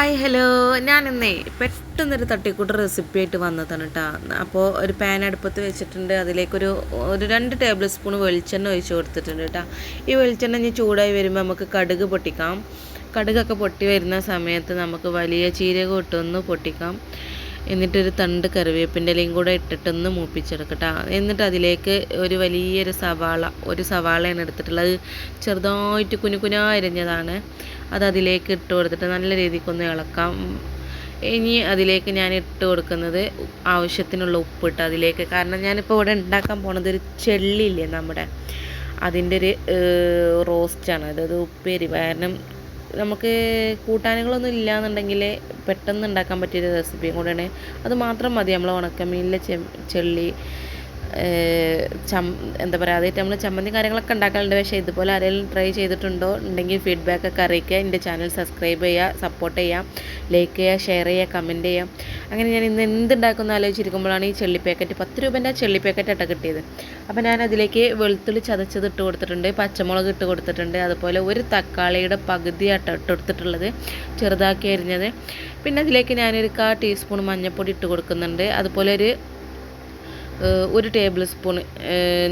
Hi hello ഞാനിന്നേ പെട്ടെന്നൊരു തട്ടിക്കൂട്ട് recipe ആയിട്ട് വന്നതാണ് കേട്ടോ അപ്പോൾ ഒരു പാൻ അടുപ്പത്ത് വെച്ചിട്ടുണ്ട്. അതിലേക്കൊരു ഒരു രണ്ട് ടേബിൾ സ്പൂൺ വെളിച്ചെണ്ണ ഒഴിച്ച് കൊടുത്തിട്ടുണ്ട് കേട്ടോ ഈ വെളിച്ചെണ്ണ ഇനി ചൂടായി വരുമ്പോൾ നമുക്ക് കടുക് പൊട്ടിക്കാം. കടുകൊക്കെ പൊട്ടി വരുന്ന സമയത്ത് നമുക്ക് വലിയ ചീരകം ഇട്ടൊന്ന് പൊട്ടിക്കാം. എന്നിട്ടൊരു തണ്ട് കറിവേപ്പിന്റെ ഇലയും കൂടെ ഇട്ടിട്ടൊന്ന് മൂപ്പിച്ചെടുക്കട്ടോ. എന്നിട്ട് അതിലേക്ക് ഒരു വലിയൊരു സവാള ഒരു സവാളയാണ് എടുത്തിട്ടുള്ളത്. ചെറുതായിട്ട് കുനുകുനാ അരിഞ്ഞതാണ്. അത് അതിലേക്ക് ഇട്ട് കൊടുത്തിട്ട് നല്ല രീതിക്കൊന്ന് ഇളക്കാം. ഇനി അതിലേക്ക് ഞാൻ ഇട്ട് കൊടുക്കുന്നത് ആവശ്യത്തിനുള്ള ഉപ്പ് ഉപ്പിട്ട് അതിലേക്ക്. കാരണം ഞാനിപ്പോൾ ഇവിടെ ഉണ്ടാക്കാൻ പോണത് ഒരു ചെള്ളിയില്ലേ നമ്മുടെ? അതിന്റെ ഒരു റോസ്റ്റാണ്. അതായത് ഉപ്പേരി. കാരണം നമുക്ക് കൂട്ടാനുകളൊന്നും ഇല്ലയെന്നുണ്ടെങ്കിൽ പെട്ടെന്ന് ഉണ്ടാക്കാൻ പറ്റിയൊരു റെസിപ്പിയും കൂടെയാണ്. അത് മാത്രം മതി നമ്മൾ ഉണക്കമീനിലെ ചെള്ളി ചം എന്താ പറയുക അതായിട്ട് നമ്മൾ ചമ്മന്തി കാര്യങ്ങളൊക്കെ ഉണ്ടാക്കാറുണ്ട്. പക്ഷേ ഇതുപോലെ ആരെങ്കിലും ട്രൈ ചെയ്തിട്ടുണ്ടോ ഉണ്ടെങ്കിൽ ഫീഡ്ബാക്ക് ഒക്കെ അറിയിക്കുക. എന്റെ ചാനൽ സബ്സ്ക്രൈബ് ചെയ്യുക സപ്പോർട്ട് ചെയ്യുക ലൈക്ക് ചെയ്യുക ഷെയർ ചെയ്യുക കമന്റ് ചെയ്യുക. അങ്ങനെ ഞാൻ ഇന്ന് എന്തുണ്ടാക്കുന്ന ആലോചിച്ചിരിക്കുമ്പോഴാണ് ഈ ചെള്ളി പാക്കറ്റ് പത്ത് രൂപേന്റെ ചെള്ളി പാക്കറ്റ് ആട്ടോ കിട്ടിയത്. അപ്പോൾ ഞാൻ അതിലേക്ക് വെളുത്തുള്ളി ചതച്ചത് ഇട്ട് കൊടുത്തിട്ടുണ്ട്. പച്ചമുളക് ഇട്ട് കൊടുത്തിട്ടുണ്ട്. അതുപോലെ ഒരു തക്കാളിയുടെ പകുതി ആട്ട ഇട്ട് കൊടുത്തിട്ടുള്ളത് ചെറുതാക്കി അരിഞ്ഞത്. പിന്നെ അതിലേക്ക് ഞാനൊരു കാ ടീസ്പൂൺ മഞ്ഞൾപ്പൊടി ഇട്ട് കൊടുക്കുന്നുണ്ട്. അതുപോലെ ഒരു ഒരു ടേബിൾ സ്പൂൺ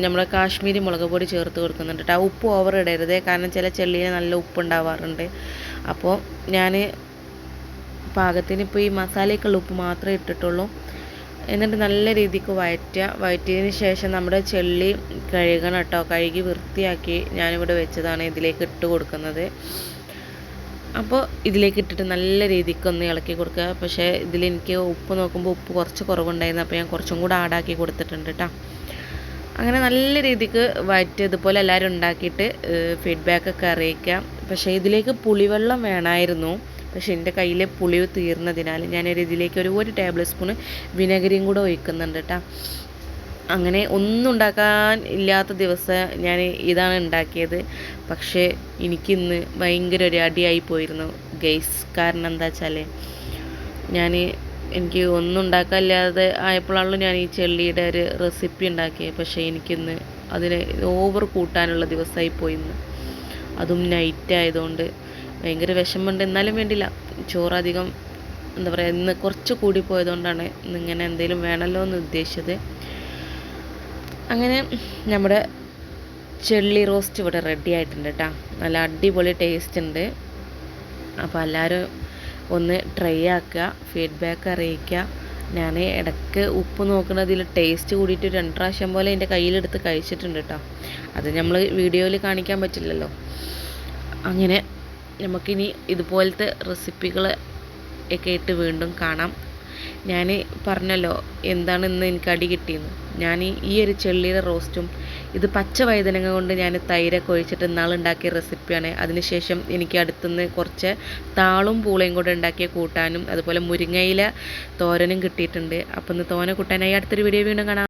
നമ്മുടെ കാശ്മീരി മുളക് പൊടി ചേർത്ത് കൊടുക്കുന്നുണ്ട് കേട്ടോ. ഉപ്പ് ഓവർ ഇടരുത്. കാരണം ചില ചെള്ളിയിൽ നല്ല ഉപ്പ് ഉണ്ടാവാറുണ്ട്. അപ്പോൾ ഞാൻ പാകത്തിന് ഇപ്പോൾ ഈ മസാലയ്ക്കുള്ള ഉപ്പ് മാത്രമേ ഇട്ടിട്ടുള്ളൂ. എന്നിട്ട് നല്ല രീതിക്ക് വയറ്റുക. വയറ്റിയതിന് ശേഷം നമ്മുടെ ചെള്ളി കഴുകണം കേട്ടോ. കഴുകി വൃത്തിയാക്കി ഞാനിവിടെ വെച്ചതാണ് ഇതിലേക്ക് ഇട്ട് കൊടുക്കുന്നത്. അപ്പോൾ ഇതിലേക്ക് ഇട്ടിട്ട് നല്ല രീതിക്ക് ഒന്ന് ഇളക്കി കൊടുക്കുക. പക്ഷേ ഇതിലെനിക്ക് ഉപ്പ് നോക്കുമ്പോൾ ഉപ്പ് കുറച്ച് കുറവുണ്ടായിരുന്നു. അപ്പോൾ ഞാൻ കുറച്ചും കൂടെ ആഡാക്കി കൊടുത്തിട്ടുണ്ട് കേട്ടോ അങ്ങനെ നല്ല രീതിക്ക് വയറ്റ് ഇതുപോലെ എല്ലാവരും ഉണ്ടാക്കിയിട്ട് ഫീഡ്ബാക്കൊക്കെ അറിയിക്കാം. പക്ഷേ ഇതിലേക്ക് പുളിവെള്ളം വേണമായിരുന്നു പക്ഷേ എന്റെ കയ്യിൽ പുളി തീർന്നതിനാൽ ഞാനൊരു ഇതിലേക്ക് ഒരു ഒരു ടേബിൾ സ്പൂൺ വിനെഗരിയും കൂടെ ഒഴിക്കുന്നുണ്ട് കേട്ടോ അങ്ങനെ ഒന്നും ഉണ്ടാക്കാൻ ഇല്ലാത്ത ദിവസം ഞാൻ ഇതാണ് ഉണ്ടാക്കിയത്. പക്ഷേ എനിക്കിന്ന് ഭയങ്കര ഒരു അടിയായി പോയിരുന്നു. ഗൈസ് കാരണം എന്താ വെച്ചാൽ ഞാൻ എനിക്ക് ഒന്നും ഉണ്ടാക്കാനില്ലാതെ ആയപ്പോഴാണല്ലോ ഞാൻ ഈ ചെള്ളിയുടെ ഒരു റെസിപ്പി ഉണ്ടാക്കിയത്. പക്ഷേ എനിക്കിന്ന് അതിന് ഓവർ കൂട്ടാനുള്ള ദിവസമായി പോയിന്ന്. അതും നൈറ്റ് ആയതുകൊണ്ട് ഭയങ്കര വിഷമമുണ്ട്. എന്നാലും വേണ്ടില്ല ചോറധികം എന്താ പറയുക ഇന്ന് കുറച്ച് കൂടി പോയതുകൊണ്ടാണ് ഇന്നിങ്ങനെ എന്തെങ്കിലും വേണമല്ലോ എന്ന് ഉദ്ദേശിച്ചത്. അങ്ങനെ നമ്മുടെ ചെള്ളി റോസ്റ്റ് ഇവിടെ റെഡി ആയിട്ടുണ്ട് കേട്ടോ നല്ല അടിപൊളി ടേസ്റ്റ് ഉണ്ട്. അപ്പോൾ എല്ലാവരും ഒന്ന് ട്രൈ ആക്കുക ഫീഡ്ബാക്ക് അറിയിക്കുക. ഞാൻ ഇടയ്ക്ക് ഉപ്പ് നോക്കുന്നതിൽ ടേസ്റ്റ് കൂടിയിട്ട് രണ്ട് പ്രാവശ്യം പോലെ എന്റെ കയ്യിലെടുത്ത് കഴിച്ചിട്ടുണ്ട് കേട്ടോ അത് നമ്മൾ വീഡിയോയിൽ കാണിക്കാൻ പറ്റില്ലല്ലോ. അങ്ങനെ നമുക്കിനി ഇതുപോലത്തെ റെസിപ്പികൾ ഒക്കെ ഇട്ട് വീണ്ടും കാണാം. ഞാൻ പറഞ്ഞല്ലോ എന്താണ് ഇന്ന് എനിക്ക് അടി കിട്ടിയെന്ന്. ഞാൻ ഈ ഒരു ചെള്ളിയുടെ റോസ്റ്റും ഇത് പച്ച വൈതനങ്ങ കൊണ്ട് ഞാൻ തൈരൊക്കെ ഒഴിച്ചിട്ട് ഇന്നാൾ ഉണ്ടാക്കിയ റെസിപ്പിയാണ് അതിനുശേഷം എനിക്ക് അടുത്തുനിന്ന് കുറച്ച് താളും പൂളയും കൂടെ ഉണ്ടാക്കിയ കൂട്ടാനും അതുപോലെ മുരിങ്ങയില തോരനും കിട്ടിയിട്ടുണ്ട്. അപ്പം ഇന്ന് തോന കൂട്ടാനായി. അടുത്തൊരു വീഡിയോ വീണ്ടും കാണാം.